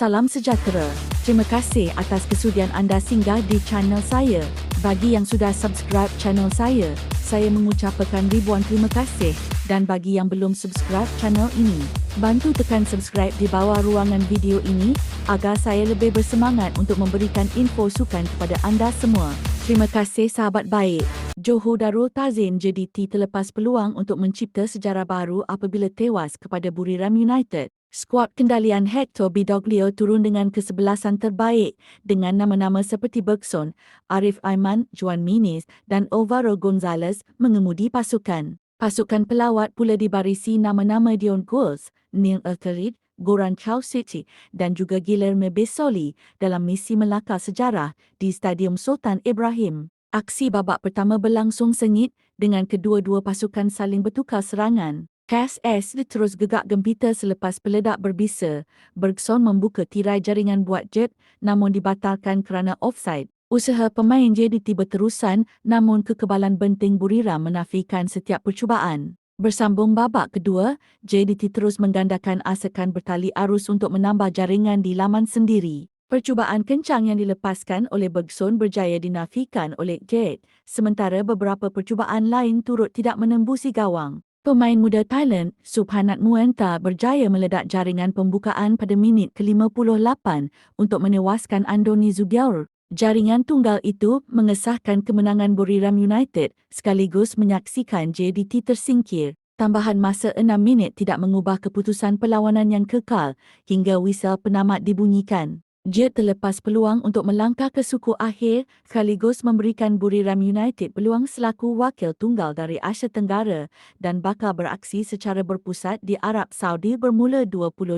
Salam sejahtera. Terima kasih atas kesudian anda singgah di channel saya. Bagi yang sudah subscribe channel saya, saya mengucapkan ribuan terima kasih dan bagi yang belum subscribe channel ini, bantu tekan subscribe di bawah ruangan video ini agar saya lebih bersemangat untuk memberikan info sukan kepada anda semua. Terima kasih sahabat baik. Johor Darul Tazim JDT terlepas peluang untuk mencipta sejarah baru apabila tewas kepada Buriram United. Skuad kendalian Hector Bidoglio turun dengan kesebelasan terbaik dengan nama-nama seperti Bergson, Arif Aiman, Juan Minis dan Alvaro Gonzalez mengemudi pasukan. Pasukan pelawat pula dibarisi nama-nama Dion Goals, Neil Etheridge, Goran City dan juga Guilherme Besoli dalam misi melakar sejarah di Stadium Sultan Ibrahim. Aksi babak pertama berlangsung sengit dengan kedua-dua pasukan saling bertukar serangan. KSS terus gegak gempita selepas peledak berbisa. Bergson membuka tirai jaringan buat jet namun dibatalkan kerana offside. Usaha pemain JDT berterusan namun kekebalan benting Buriram menafikan setiap percubaan. Bersambung babak kedua, JDT terus menggandakan asakan bertali arus untuk menambah jaringan di laman sendiri. Percubaan kencang yang dilepaskan oleh Bergson berjaya dinafikan oleh Jet, sementara beberapa percubaan lain turut tidak menembusi gawang. Pemain muda Thailand, Subhanat Muenta berjaya meledak jaringan pembukaan pada minit ke-58 untuk menewaskan Andoni Zugiaur. Jaringan tunggal itu mengesahkan kemenangan Buriram United sekaligus menyaksikan JDT tersingkir. Tambahan masa 6 minit tidak mengubah keputusan perlawanan yang kekal hingga wisel penamat dibunyikan. Jet terlepas peluang untuk melangkah ke suku akhir sekaligus memberikan Buriram United peluang selaku wakil tunggal dari Asia Tenggara dan bakal beraksi secara berpusat di Arab Saudi bermula 25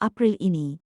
April ini.